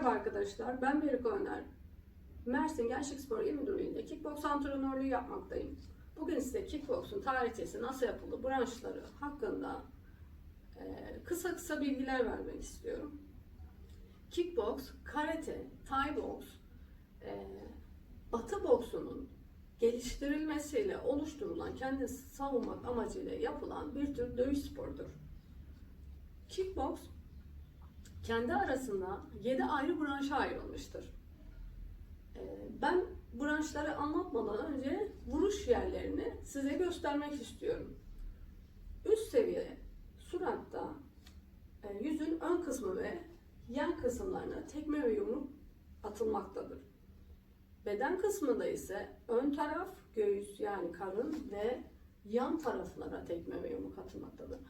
Merhaba arkadaşlar, ben Berika Öner. Mersin Gençlik Spor İl Müdürlüğü'nde kickboks antrenörlüğü yapmaktayım. Bugün size kickboksun tarihçesi, nasıl yapılır, branşları hakkında e, kısa kısa bilgiler vermek istiyorum. Kickboks, karate, thai boks, e, batı boksunun geliştirilmesiyle oluşturulan, kendini savunmak amacıyla yapılan bir tür dövüş sporudur. Kickboks kendi arasında 7 ayrı branşa ayrılmıştır. Ee, Ben branşları anlatmadan önce vuruş yerlerini size göstermek istiyorum. Üst seviye suratta e, yüzün ön kısmı ve yan kısımlarına tekme ve yumruk atılmaktadır. Beden kısmında ise ön taraf göğüs yani karın ve yan taraflara tekme ve yumruk atılmaktadır.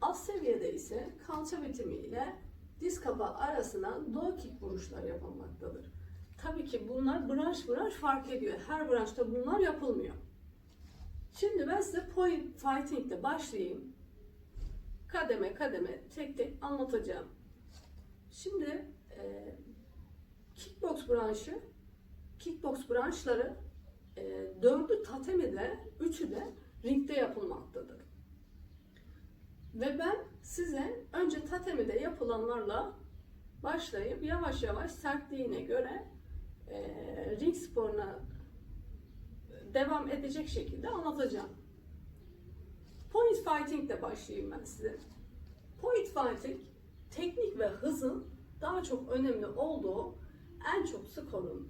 Alt seviyede ise kalça bitimiyle diz kapağı arasına low kick vuruşlar yapılmaktadır. Tabii ki bunlar branş branş fark ediyor. Her branşta bunlar yapılmıyor. Şimdi ben size point fighting ile başlayayım. Kademe kademe tek tek anlatacağım. Şimdi e, kickbox branşı, kickbox branşları e, dördü tatemide, üçü de ringde yapılmaktadır. Ve ben size önce tatemide yapılanlarla başlayıp yavaş yavaş sertliğine göre e, ring sporuna devam edecek şekilde anlatacağım. Point fighting ile başlayayım ben size. Point fighting teknik ve hızın daha çok önemli olduğu en çok skorun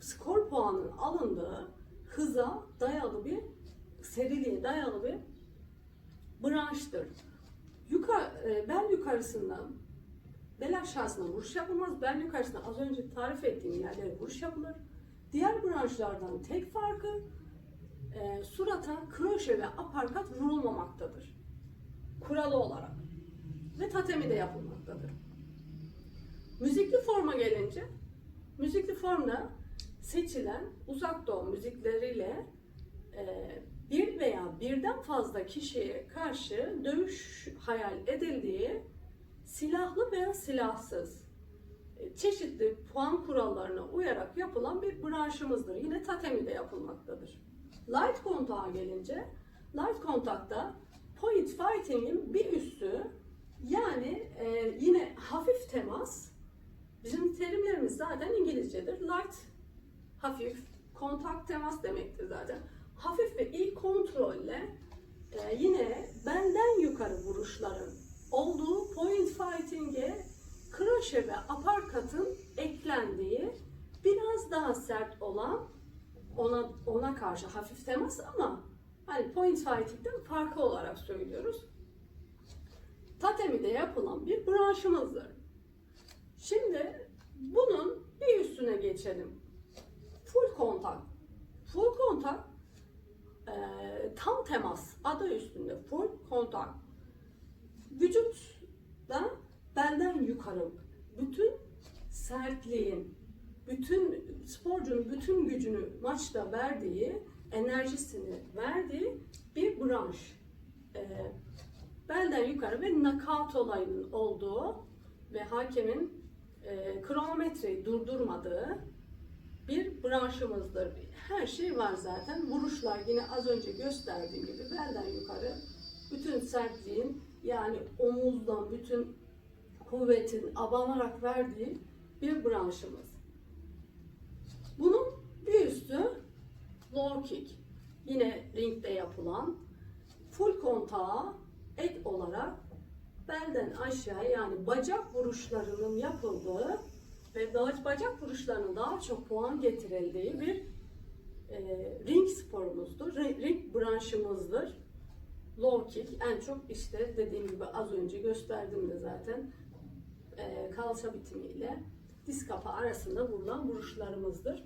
skor puanının alındığı hıza dayalı bir seriliğe dayalı bir branştır. Yukarı, e, bel yukarısından bel aşağısına vuruş yapılmaz. Bel yukarısına az önce tarif ettiğim yerlere vuruş yapılır. Diğer branşlardan tek farkı e, surata kroşe ve aparkat vurulmamaktadır. Kuralı olarak. Ve tatemi de yapılmaktadır. Müzikli forma gelince, müzikli formda seçilen uzak doğu müzikleriyle e, bir veya birden fazla kişiye karşı dövüş hayal edildiği silahlı veya silahsız e, çeşitli puan kurallarına uyarak yapılan bir branşımızdır. Yine tatemi de yapılmaktadır. Light kontağa gelince, light kontakta point fighting'in bir üstü yani e, yine hafif temas, bizim terimlerimiz zaten İngilizcedir. Light, hafif, kontak temas demektir zaten hafif ve iyi kontrolle e, yine benden yukarı vuruşların olduğu point fighting'e kroşe ve aparkatın eklendiği biraz daha sert olan ona ona karşı hafif temas ama hani point fighting'den farkı olarak söylüyoruz. Tatemi'de yapılan bir branşımızdır. Şimdi bunun bir üstüne geçelim. Full kontak. Full kontak e, tam temas adı üstünde full kontak. Vücutla belden yukarı bütün sertliğin, bütün sporcunun bütün gücünü maçta verdiği, enerjisini verdiği bir branş. E, belden yukarı ve knockout olayının olduğu ve hakemin e, kronometreyi durdurmadığı bir branşımızdır. Her şey var zaten. Vuruşlar yine az önce gösterdiğim gibi belden yukarı bütün sertliğin yani omuzdan bütün kuvvetin abanarak verdiği bir branşımız. Bunun bir üstü low kick. Yine ringde yapılan full kontağa ek olarak belden aşağı yani bacak vuruşlarının yapıldığı ve bacak vuruşlarının daha çok puan getirildiği bir e, ring sporumuzdur. Ring branşımızdır. Low kick en çok işte dediğim gibi az önce gösterdim de zaten e, kalça bitimiyle diz kapağı arasında vurulan vuruşlarımızdır.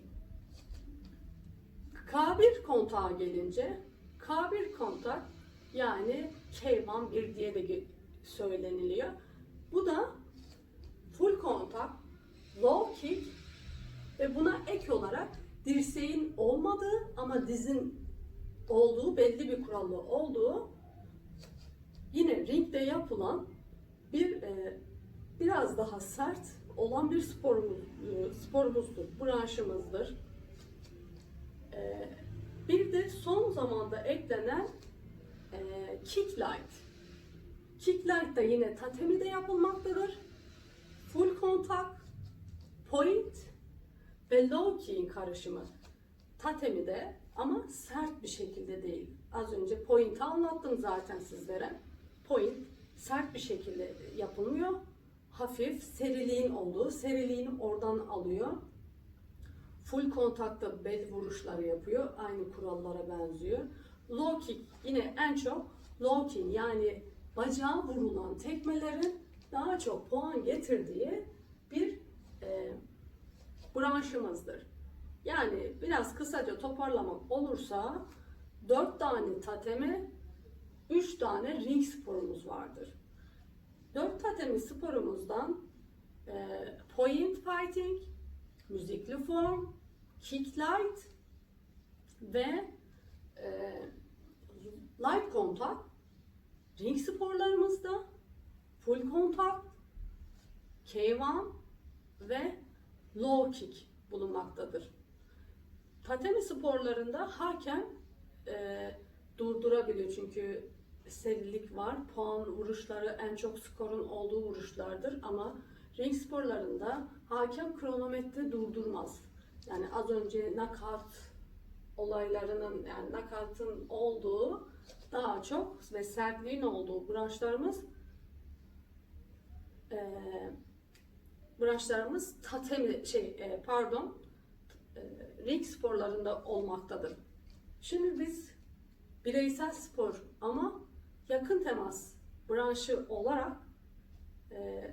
K1 kontağa gelince K1 kontak yani K1 bir diye de söyleniliyor. Bu da full kontak low kick ve buna ek olarak dirseğin olmadığı ama dizin olduğu belli bir kurallı olduğu yine ringde yapılan bir e, biraz daha sert olan bir sporumuz, sporumuzdur, branşımızdır. E, bir de son zamanda eklenen e, kick light. Kick light da yine tatemide yapılmaktadır. Full kontak, point ve low key'in karışımı. Tatemide ama sert bir şekilde değil. Az önce point'i anlattım zaten sizlere. Point sert bir şekilde yapılmıyor. Hafif seriliğin olduğu, seriliğini oradan alıyor. Full kontakta bel vuruşları yapıyor. Aynı kurallara benziyor. Low kick yine en çok low kick yani bacağa vurulan tekmelerin daha çok puan getirdiği bir branşımızdır. Yani biraz kısaca toparlamak olursa 4 tane tatemi, 3 tane ring sporumuz vardır. 4 tatemi sporumuzdan e, point fighting, müzikli form, kick light ve e, light contact ring sporlarımızda full contact, K1 ve low kick bulunmaktadır. Tatemi sporlarında hakem e, durdurabiliyor çünkü serilik var. Puan vuruşları en çok skorun olduğu vuruşlardır ama ring sporlarında hakem kronometre durdurmaz. Yani az önce knockout olaylarının yani knockout'ın olduğu daha çok ve sertliğin olduğu branşlarımız e, branşlarımız tatemi şey e, pardon e, ring sporlarında olmaktadır. Şimdi biz bireysel spor ama yakın temas branşı olarak e,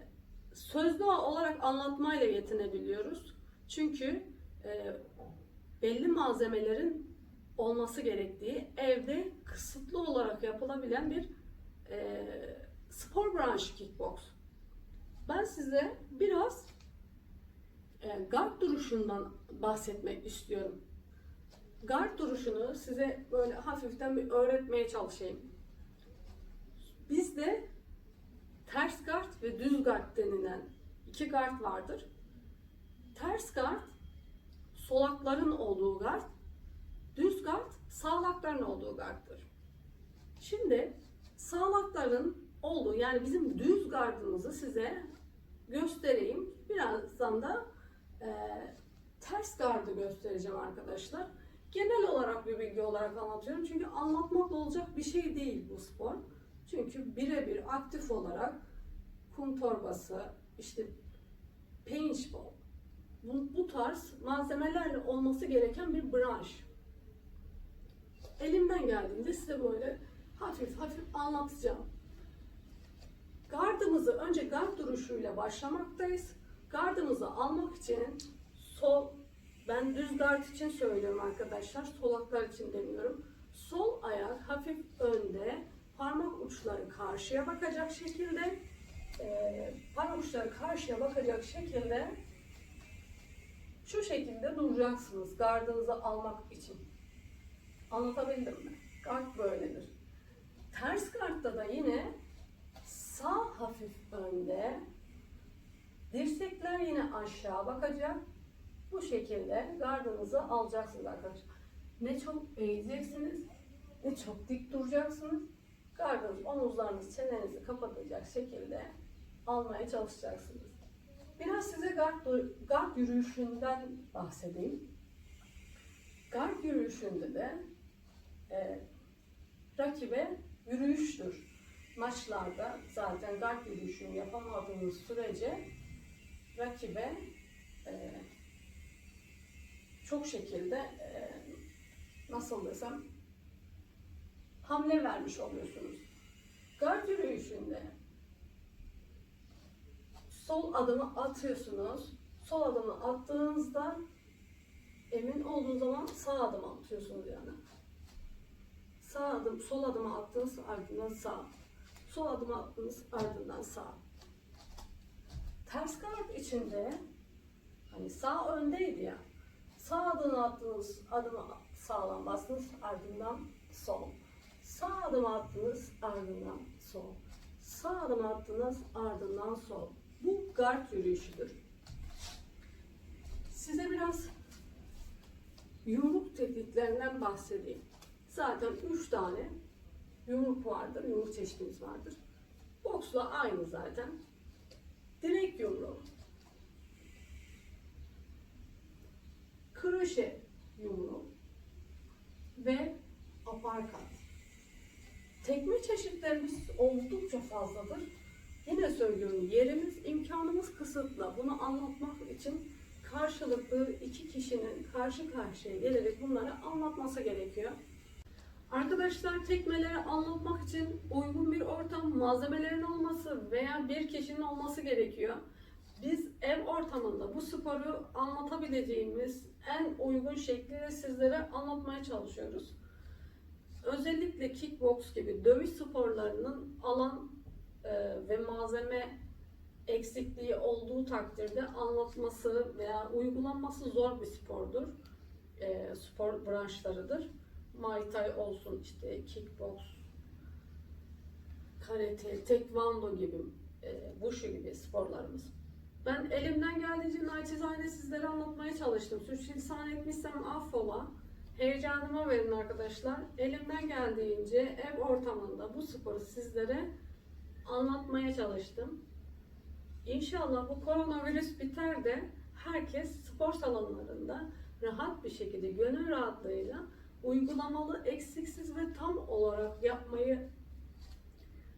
sözlü olarak anlatmayla yetinebiliyoruz. Çünkü e, belli malzemelerin olması gerektiği evde kısıtlı olarak yapılabilen bir e, spor branşı kickbox. Ben size biraz e, guard duruşundan bahsetmek istiyorum. Guard duruşunu size böyle hafiften bir öğretmeye çalışayım. Bizde ters guard ve düz guard denilen iki guard vardır. Ters guard solakların olduğu guard, düz guard sağlakların olduğu guarddır. Şimdi sağlakların olduğu yani bizim düz gardımızı size göstereyim. Birazdan da e, ters gardı göstereceğim arkadaşlar. Genel olarak bir bilgi olarak anlatıyorum. Çünkü anlatmakla olacak bir şey değil bu spor. Çünkü birebir aktif olarak kum torbası, işte paintball, bu, bu tarz malzemelerle olması gereken bir branş. Elimden geldiğinde size böyle hafif hafif anlatacağım. Gardımızı önce gard duruşuyla başlamaktayız. Gardımızı almak için sol, ben düz gard için söylüyorum arkadaşlar, solaklar için demiyorum. Sol ayak hafif önde, parmak uçları karşıya bakacak şekilde, e, parmak uçları karşıya bakacak şekilde şu şekilde duracaksınız gardınızı almak için. Anlatabildim mi? Gard böyledir. Ters gardda da yine sağ hafif önde, dirsekler yine aşağı bakacak. Bu şekilde gardınızı alacaksınız arkadaşlar. Ne çok eğeceksiniz, ne çok dik duracaksınız. Gardınız, omuzlarınız, çenenizi kapatacak şekilde almaya çalışacaksınız. Biraz size gard, gard yürüyüşünden bahsedeyim. Gard yürüyüşünde de e, rakibe yürüyüştür. Maçlarda zaten gard yürüyüşünü yapamadığınız sürece rakibe e, çok şekilde e, nasıl desem hamle vermiş oluyorsunuz. Gard yürüyüşünde sol adımı atıyorsunuz. Sol adımı attığınızda emin olduğunuz zaman sağ adım atıyorsunuz yani. Sağ adım, sol adımı attınız ardından sağ. Sol adımı attınız ardından sağ. Ters guard içinde hani sağ öndeydi ya. Sağ adımı attınız, adımı sağlam bastınız ardından sol. Sağ adım attınız ardından sol. Sağ adım attınız ardından sol. Bu guard yürüyüşüdür. size biraz yumruk tekniklerinden bahsedeyim. Zaten üç tane yumruk vardır, yumruk çeşitimiz vardır. Boksla aynı zaten. Direkt yumruğu, kroşe yumruğu ve aparkat. Tekme çeşitlerimiz oldukça fazladır. Yine söylüyorum yerimiz, imkanımız kısıtlı. Bunu anlatmak için karşılıklı iki kişinin karşı karşıya gelerek bunları anlatması gerekiyor. Arkadaşlar tekmeleri anlatmak için uygun bir ortam, malzemelerin olması veya bir kişinin olması gerekiyor. Biz ev ortamında bu sporu anlatabileceğimiz en uygun şekliyle sizlere anlatmaya çalışıyoruz. Özellikle kickbox gibi dövüş sporlarının alan e, ve malzeme eksikliği olduğu takdirde anlatması veya uygulanması zor bir spordur. E, spor branşlarıdır. Muay Thai olsun işte kickbox, karate, tekvando gibi, e, wushu gibi sporlarımız. Ben elimden geldiğince naçizane sizlere anlatmaya çalıştım. Sürçülisan etmişsem affola. Heyecanıma verin arkadaşlar. Elimden geldiğince ev ortamında bu sporu sizlere anlatmaya çalıştım. İnşallah bu koronavirüs biter de herkes spor salonlarında rahat bir şekilde gönül rahatlığıyla uygulamalı, eksiksiz ve tam olarak yapmayı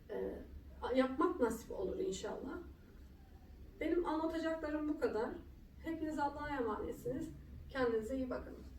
e, yapmak nasip olur inşallah. Benim anlatacaklarım bu kadar. Hepiniz Allah'a emanetsiniz. Kendinize iyi bakın.